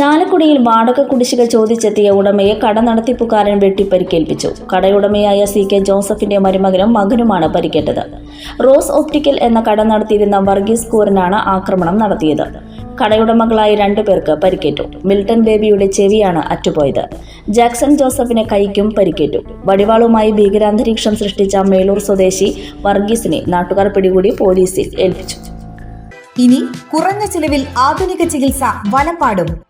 ചാലക്കുടിയിൽ വാടക കുടിശ്ശിക ചോദിച്ചെത്തിയ ഉടമയെ കട നടത്തിപ്പുകാരൻ വെട്ടിപ്പരിക്കേൽപ്പിച്ചു. കടയുടമയായ സി കെ ജോസഫിന്റെ മരുമകനും മകനുമാണ് പരിക്കേറ്റത്. റോസ് ഓപ്റ്റിക്കൽ എന്ന കട നടത്തിയിരുന്ന വർഗീസ് കൂരനാണ് ആക്രമണം നടത്തിയത്. കടയുടമകളായ രണ്ടു പേർക്ക് പരിക്കേറ്റു. മിൽട്ടൺ ബേബിയുടെ ചെവിയാണ് അറ്റുപോയത്. ജാക്സൺ ജോസഫിനെ കൈക്കും പരിക്കേറ്റു. വടിവാളുമായി ഭീകരാന്തരീക്ഷം സൃഷ്ടിച്ച മേലൂർ സ്വദേശി വർഗീസിനെ നാട്ടുകാർ പിടികൂടി പോലീസിൽ ഏൽപ്പിച്ചു. ഇനി കുറഞ്ഞ ചിലവിൽ ആധുനിക ചികിത്സ വലപ്പാടും.